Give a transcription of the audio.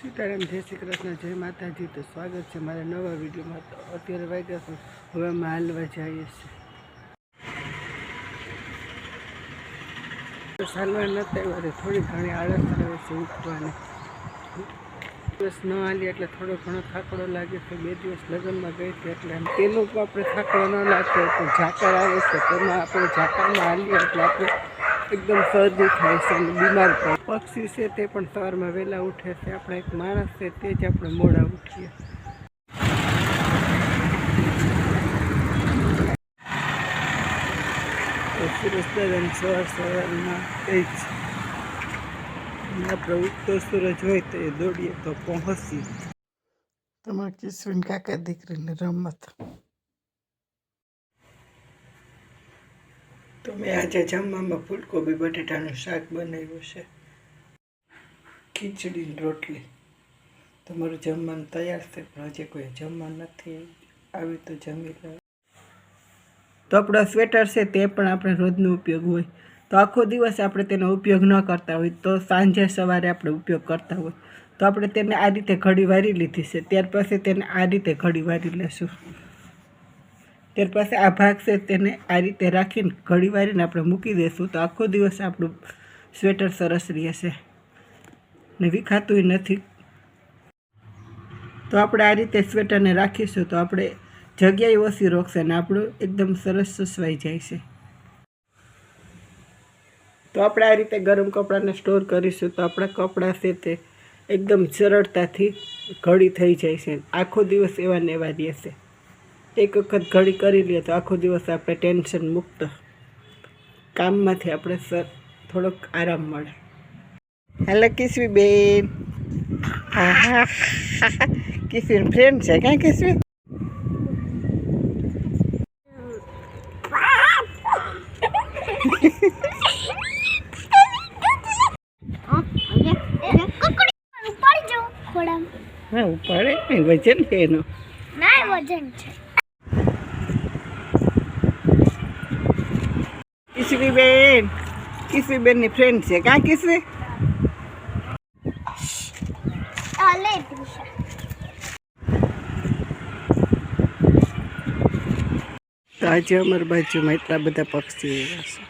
સીતારામ, જય શ્રી કૃષ્ણ, જય માતાજી. તો સ્વાગત છે મારા નવા વિડીયોમાં. તો અત્યારે વાગ્યા છે. હવે અમે હાલવા જઈએ છીએ. ચાલવા નથી વારે થોડી ઘણી આળસ આવે છે ઉઠવાની. દિવસ ન હાલી એટલે થોડો ઘણો થાકડો લાગે છે. બે દિવસ લગ્નમાં ગઈ હતી એટલે એમ તેનું આપણે થાકડો ન લાગતો ઝાકર આવે છે. તેમાં આપણે ઝાકરમાં હાલીએ એટલે આપણે એકદમ શરદી થાય છે અને બીમાર થાય પક્ષી છે તે પણ સવારમાં વહેલા ઉઠે છે. આપણે એક માણસ છે તે જ આપણે મોડા ઉઠીએ. સુરસ સુરજ સવાર સવારમાં કઈ જ. આપણે ઉગતો સૂરજ હોય તો એ દોડીએ તો પહોંચીએ. તમારા કિશોર કાકા દીકરીની રમત. તો મેં આજે જમવામાં ફૂલકોબી, બટેટાનું શાક બનાવ્યું છે. ખીચડીની રોટલી. તમારું જમવાનું તૈયાર છે, પણ હજી કોઈ જમવા નથી આવી તો જમી લે તો આપણો સ્વેટર છે તે પણ આપણે રોજનો ઉપયોગ હોય. તો આખો દિવસ આપણે તેનો ઉપયોગ ન કરતા હોય, તો સાંજે સવારે આપણે ઉપયોગ કરતા હોય. તો આપણે તેને આ રીતે ઘડી વારી લીધી છે. ત્યાર પછી તેને આ રીતે ઘડી વારી લેશું. ત્યાર પછી આ ભાગ છે, તેને આ રીતે રાખીને ઘડી વારીને આપણે મૂકી દઈશું. તો આખો દિવસ આપણું સ્વેટર સરસ રહેશે. ને વિખાતું નથી. તો આપણે આ રીતે સ્વેટરને રાખીશું તો આપણે જગ્યાએ ઓછી રોકશે ને આપણું એકદમ સરસ સસવાઈ જાય છે. તો આપણે આ રીતે ગરમ કપડાને સ્ટોર કરીશું તો આપણા કપડાં છે તે એકદમ સરળતાથી ઘડી થઈ જાય છે. આખો દિવસ એવા ને એવા રહેશે. એક વખત ઘડી કરી લઈએ તો આખો દિવસ આપણે ટેન્શન મુક્ત. કામમાંથી આપણે સર થોડોક આરામ મળે. હેલો કિસવી બેન. હા કિસવી ફ્રેન્ડ છે ક્યાં કિસવી? હા ઉપાડે. વજન છે એનું. ના વજન છે. કિસવી બેન. કિસવી બેનની ફ્રેન્ડ છે. કાં તો આજે અમારી બાજુમાં એટલા બધા પક્ષીઓ છે.